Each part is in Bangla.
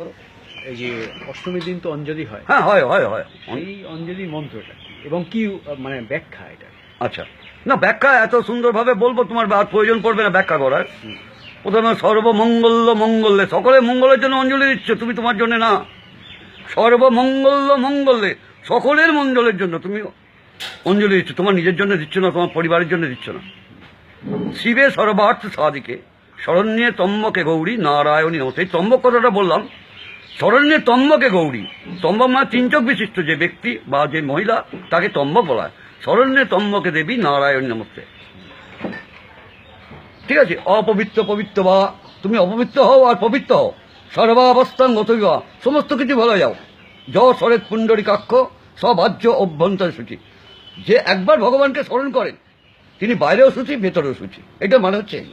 এই যে অষ্টমীর দিন তো অঞ্জলি হয়। হ্যাঁ হয় হয় হয়। এই অঞ্জলি মন্ত্রটা? এবং কি মানে ব্যাখ্যা এটা? আচ্ছা। না ব্যাখ্যা এত সুন্দরভাবে বলব তোমার আর প্রয়োজন পড়বে না ব্যাখ্যা করার। প্রথমে সর্বমঙ্গল্য মঙ্গলে। সকলে মঙ্গলের জন্য অঞ্জলি দিচ্ছ তুমি তোমার জন্য না। সর্বমঙ্গল্য মঙ্গলে সকলের মঙ্গলের জন্য তুমি অঞ্জলি দিচ্ছ। তোমার নিজের জন্য দিচ্ছ না তোমার পরিবারের জন্য দিচ্ছ না। শিবে সর্বার্থ সাদিকে শরণ্যে তম্বকে গৌরী নারায়ণী এই তম্বক কথাটা বললাম শরণ্যে তম্বকে গৌরী। তম্বক মানে তিন চোখ বিশিষ্ট যে ব্যক্তি বা যে মহিলা, তাকে তম্বক বলা হয়। শরণ্যে তম্বকে দেবী নারায়ণ নমস্তে। ঠিক আছে, অপবিত্র পবিত্র বা, তুমি অপবিত্র হও আর পবিত্র হও। সর্বাবস্থান গত বিবাহ, সমস্ত কিছু ভালো যাও। য সরেত পুণ্ডরিকাক্ষ সবাহ্য অভ্যন্তর সূচি। যে একবার ভগবানকে স্মরণ করেন, তিনি বাইরেও সূচি, ভেতরেও সূচি। এটা মানে হচ্ছে।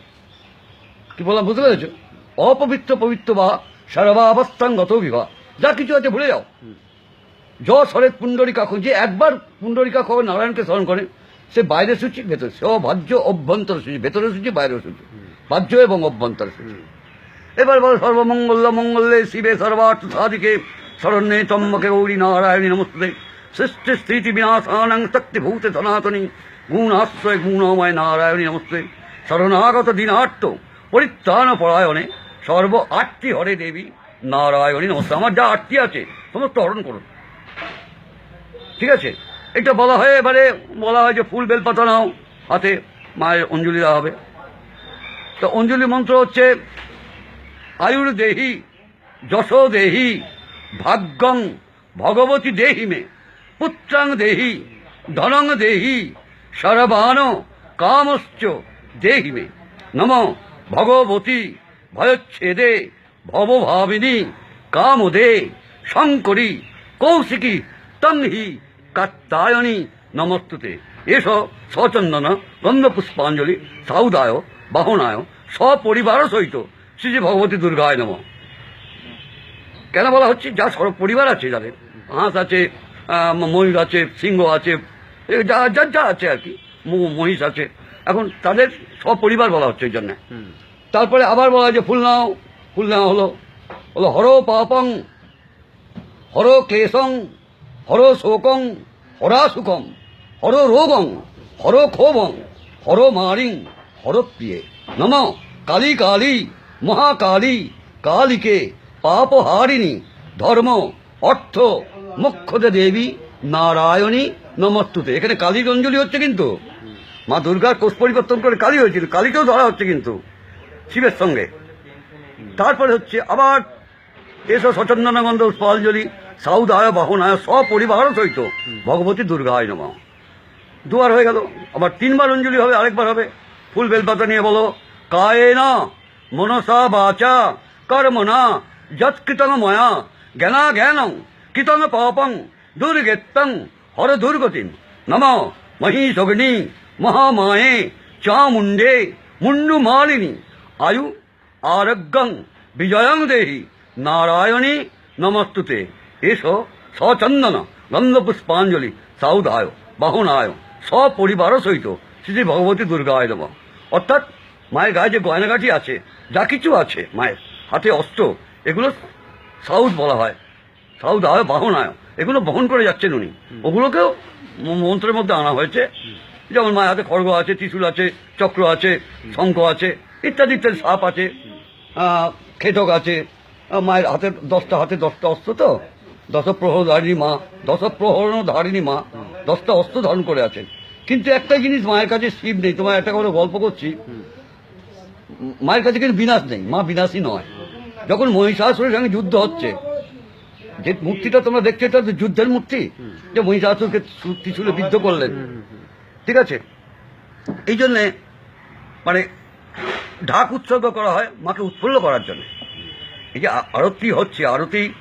কি বললাম, বুঝতে পেরেছ? অপবিত্র পবিত্র বা সর্বাবস্থান গত বিবাহ। যা কিছু আছে ভুলে যাও। য সরেত পুণ্ডরিকাক্ষ যে একবার পুণ্ডরিকাক্ষ নারায়ণকে স্মরণ করে সে বাইরে সূচি ভেতরে সে ভাজ্য অভ্যন্তর সূচি ভেতরে সূচি বাইরে সূচি। বাহ্য এবং অভ্যন্তর সূচি। এবার বল সর্বমঙ্গল মঙ্গলে শিবে সর্বার্থ সাধিকে শরণ্যে চম্বকে গৌরী নারায়ণী নমস্তে সৃষ্টি স্থিতি বিনাশানং শক্তিভূতে সনাতনী গুণাশ্রয় গুণময় নারায়ণী নমস্তে শরণাগত দিনার্থ পরিত্রাণ পরায়ণে সর্ব আটটি হরে দেবী, নারায়ণী নমস্তে আমার যা আটটি আছে, সমস্ত হরণ করুন। ঠিক আছে? এটা বলা হয় এবারে, বলা হয় যে ফুল বেলপাতা নাও, হাতে মায়ের অঞ্জলি দেওয়া হবে। তো অঞ্জলি মন্ত্র হচ্ছে আয়ুর দেহি দেহি ভাগ্যং, ভগবতী দেহি মে, পুত্রাং দেহি, ধনং দেহি সর্বান কামশ্চ দেহি মে। নম ভগবতী ভয়চ্ছেদে ভবভাবিনী, কামদে, শঙ্করী, কৌশিকী তং হি কাত্তায়নী নমস্তুতে। এস, সচন্দন, গন্ধপুষ্পাঞ্জলি সাউদায় বাহনায়, সপরিবার সহিত শ্রী ভগবতী দুর্গায় নম। কেন বলা হচ্ছে? যা পরিবার আছে যাদের। হাঁস আছে ময়ূর আছে, সিংহ আছে যা যা যা আছে আর কি। মহিষ আছে। এখন তাদের সপরিবার বলা হচ্ছে এই জন্য। তারপরে আবার বলা যে ফুল নাও, ফুল নেওয়া হলো। হলো হর পাপং, হর ক্লেশং, হর শোকং, হরা সুখং, হর রোগং, হর ক্ষোভং, হর মারিং, হর প্রিয়ে। নম, কালী কালী, মহাকালী, কালীকে, পাপহারিণী, ধর্ম, অর্থ মোক্ষদে দেবী, নারায়ণী, নমস্তুতে। এখানে কালীর অঞ্জলি হচ্ছে কিন্তু। মা দুর্গার কোষ পরিবর্তন করে কালী হয়েছিল, কালীকেও ধরা হচ্ছে কিন্তু। শিবের সঙ্গে। তারপরে হচ্ছে আবার এসো সচন্দনগন্ধ পুষ্পাঞ্জলি সাউদায় বাহনায় সপরিবার সহিত ভগবতী দুর্গায় নম। দুবার হয়ে গেল। আবার তিনবার অঞ্জলি হবে, আরেকবার হবে। ফুল বেলপাতা নিয়ে বলো কায়ে না মনসা বাচা কর্ম না যৎকৃতং ময়া, জ্ঞানা জ্ঞানং, কৃতং পাপং দুর্গেত্তং হর দুর্গতিম। নম মহিষগ্নি, মহামায়ে, চামুণ্ডে, মুন্ডু মালিনী। আয়ু আরোগ্যং বিজয়ং দেহি। নারায়ণী নমস্তুতে। এসো সচন্দন গন্ধপুষ্পাঞ্জলি সাউদায় বাহনায় সপরিবার সহিত শ্রী ভগবতী দুর্গায় নম। অর্থাৎ মায়ের গায়ে যে গয়নাগাটি আছে যা কিছু আছে মায়ের হাতে অস্ত্র এগুলো সাউথ বলা হয়। সাউথ আয় বাহনায় এগুলো বহন করে যাচ্ছেন উনি। ওগুলোকেও মন্ত্রের মধ্যে আনা হয়েছে। যেমন মায়ের হাতে খড়গ আছে ত্রিশূল আছে চক্র আছে শঙ্খ আছে ইত্যাদি ইত্যাদি সাপ আছে খেটক আছে মায়ের হাতে দশটা হাতে দশটা অস্ত্র তো? দশ প্রহরধারিণী মা দশ প্রহরধারিণী মা, দশটা অস্ত্র ধারণ করে আছেন। কিন্তু একটা জিনিস মায়ের কাছে শিব নেই তোমার একটা কথা গল্প করছি। মায়ের কাছে কিন্তু বিনাশ নেই, মা বিনাশী নয়। যখন মহিষাসুরের সঙ্গে যুদ্ধ হচ্ছে, যে মূর্তিটা তোমরা দেখছ, এটা যুদ্ধের মূর্তি? যে মহিষাসুরকে ত্রিশূলে বিদ্ধ করলেন। ঠিক আছে? এই জন্যে মানে ঢাক উৎসর্গ করা হয় মাকে উৎফুল্ল করার জন্য। এই যে আরতি হচ্ছে, আরতি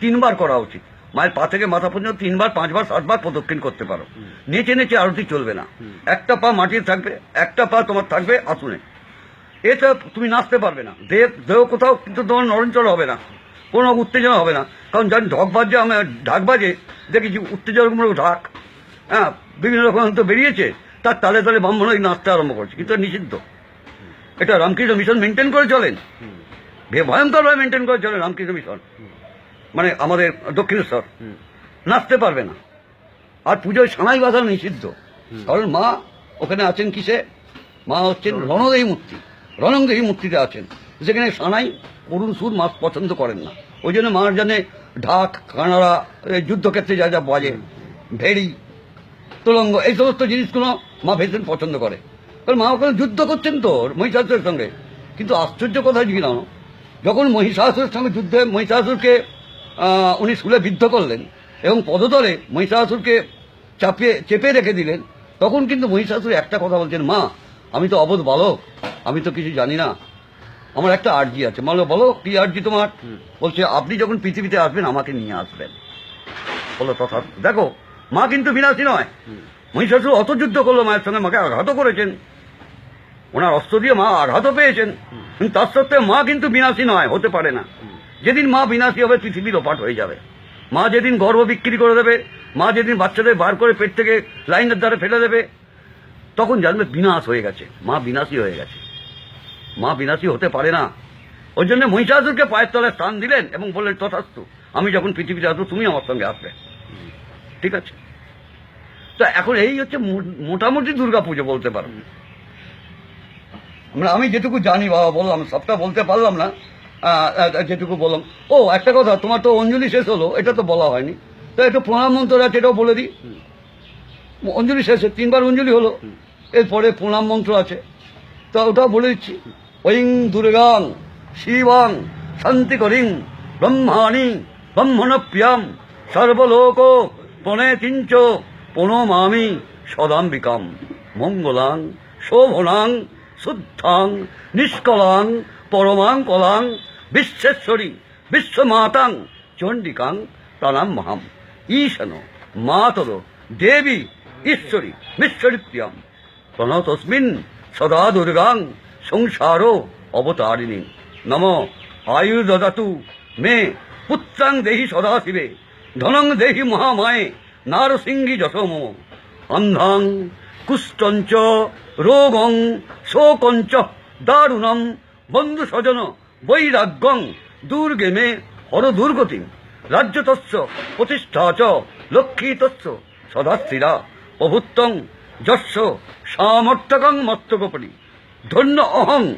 তিনবার করা উচিত। মায়ের পা থেকে মাথা পর্যন্ত তিনবার, পাঁচবার, সাতবার প্রদক্ষিণ করতে পারো। নেচে নেচে আরতি চলবে না। একটা পা মাটির থাকবে, একটা পা তোমার থাকবে আসুনে এটা তুমি নাচতে পারবে না। দেহ দেহ কোথাও কিন্তু তোমার নরঞ্চল হবে না। কোনো উত্তেজনা হবে না। কারণ যখন ঢক বাজে আমি ঢাক বাজে, দেখি যে উত্তেজনামূলক ঢাক। হ্যাঁ বিভিন্ন রকম তো বেরিয়েছে। তার তালে তালে ব্রাহ্মণ নাচতে আরম্ভ করছে। কিন্তু নিষিদ্ধ। এটা রামকৃষ্ণ মিশন মেনটেন করে চলেন। ভয়ঙ্করভাবে মেনটেন করে চলে রামকৃষ্ণ মিশন। মানে আমাদের দক্ষিণেশ্বর। নাচতে পারবে না। আর পুজোয় সানাই বাঁধা নিষিদ্ধ। কারণ মা ওখানে আছেন কিসে? মা হচ্ছেন রণদেহী মূর্তি। রণদেহী মূর্তিতে আছেন। সেখানে সানাই করুণ সুর মা পছন্দ করেন না। ওই জন্য মার জানে ঢাক, কানাড়া যুদ্ধক্ষেত্রে যা যা বাজে, ভেড়ি তোলঙ্গ এই সমস্ত জিনিসগুলো মা ভীষণ পছন্দ করে। কারণ মা ওখানে যুদ্ধ করছেন তো মহিষাসুরের সঙ্গে। কিন্তু আশ্চর্য কথা কি জানো? যখন মহিষাসুরের সঙ্গে যুদ্ধে মহিষাসুরকে উনি শুলে বিদ্ধ করলেন এবং পদতলে মহিষাসুরকে চাপিয়ে, চেপে রেখে দিলেন, তখন কিন্তু মহিষাসুর একটা কথা বলছেন, মা, আমি তো অবোধ বালক, আমি তো কিছু জানি না। আমার একটা আর্জি আছে। বলো বলো, কি আর্জি তোমার? বলছে, আপনি যখন পৃথিবীতে আসবেন, আমাকে নিয়ে আসবেন। বলো তথা, দেখো, মা কিন্তু বিনাশী নয়। মহিষাসুর অত যুদ্ধ করল মায়ের সঙ্গে মাকে আঘাতও করেছেন। ওনার অস্ত্র দিয়ে মা আঘাতও পেয়েছেন। কিন্তু তার সত্ত্বেও মা কিন্তু বিনাশী নয় হতে পারে না। যেদিন মা বিনাশী হবে পৃথিবী লোপাট হয়ে যাবে। মা যেদিন গর্ভ বিক্রি করে দেবে মা যেদিন বাচ্চাদের বার করে পেট থেকে লাইনের দ্বারা ফেলে দেবে তখন জানবে বিনাশ হয়ে গেছে। মা বিনাশী হয়ে গেছে। মা বিনাশী হতে পারে না। ওই জন্য মহিষাসুরকে পায়ের তলায় স্থান দিলেন এবং বললেন তথাস্তু আমি যখন পৃথিবীতে আসব তুমি আমার সঙ্গে আসবে। ঠিক আছে? তো এখন এই হচ্ছে মোটামুটি দুর্গা পুজো বলতে পারো। আমরা আমি যেটুকু জানি বাবা বললাম সবটা বলতে পারলাম না। যেটুকু বললাম। ও একটা কথা তোমার তো অঞ্জলি শেষ হলো এটা তো বলা হয়নি। তো একটু প্রণাম মন্ত্র আছে এটাও বলে দিই। অঞ্জলি শেষে তিনবার অঞ্জলি হলো। এরপরে প্রণাম মন্ত্র আছে। তো ওটাও বলে দিচ্ছি। ঐং দুর্গাং শিবাং শান্তি শান্তিকরিং ব্রহ্মাণি ব্রহ্মণপ্রিয়াম সর্বলোক প্রণেতিঞ্চ প্রণমামি সদাম্বিকাম, মঙ্গলাং, শোভনাং, শুদ্ধাং, নিষ্কলাং পরমাং কলাং বিশ্বেশ্বরী, বিশ্বমাতাং, চণ্ডিকাং প্রণাম মহাম ঈশান মাতর দেবী, ঈশ্বরী মিশ্বরী প্রিয়াম প্রণতস্মিন সদা দুর্গাং সংসারো অবতারিণী। নম, আয়ুর্দদাতু, মে, পুত্রাং দেহি সদা শিবে ধনং দেহি মহামায়ে। নারসিংহী যশো মম অন্ধাং, কুষ্ঠঞ্চ, রোগং, শোকঞ্চ দারুণম বন্ধু স্বজন বৈরাগ্যং, দুর্গে মে হর দুর্গতি রাজ্যতস্য, প্রতিষ্ঠা চ লক্ষ্মীতস্য সদাস্থিরা প্রভুত্তং যস্য সামর্থকং মস্তকপরি ধন্য অহং,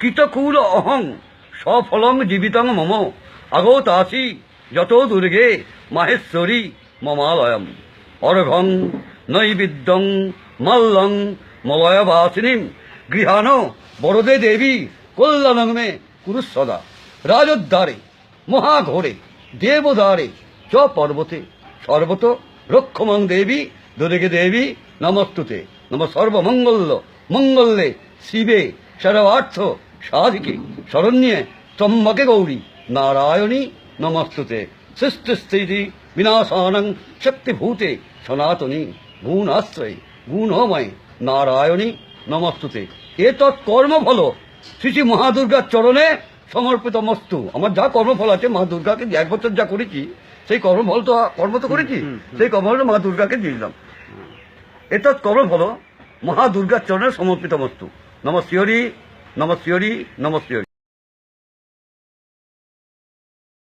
কৃতকুল অহং, সফলং জীবিতং মম। আগতাসি যত দুর্গে, মাহেশ্বরী। মমালয়ম। অর্ঘং নৈবিদ্যং মল্লং মলয়বাসিনীম। গৃহাণ বরদে দেবী কল্যাণং মে কুরুসদা। রাজোদ্ধারে মহাঘোরে দেবদারে চ পর্বতে। সর্বত রক্ষমং দেবী দুর্গে দেবী নমস্তুতে। নম সর্বমঙ্গল্য মঙ্গল্যে শিবে সর্বার্থ সাধিকে শরণ্যে ত্রম্বকে গৌরী। নারায়ণী নমস্তুতে। সৃষ্টিস্থিতি বিনাশানং শক্তিভূতে সনাতনী গুণাশ্রয় গুণময় নারায়ণী নমস্তুতে। এ কর্মফল। শ্রী শ্রী মহাদুর্গার চরণে সমর্পিত মস্তু। আমার যা কর্মফল আছে মা দুর্গাকে এক বছর যা করেছি সেই কর্মফল তো কর্ম তো করেছি। সেই কর্মফল মা দুর্গাকে দিয়ে দিলাম। এতৎ কর্মফল মহা দুর্গার চরণে সমর্পিত মস্তু। নম শিহরি নম শিহরি নম শিহরি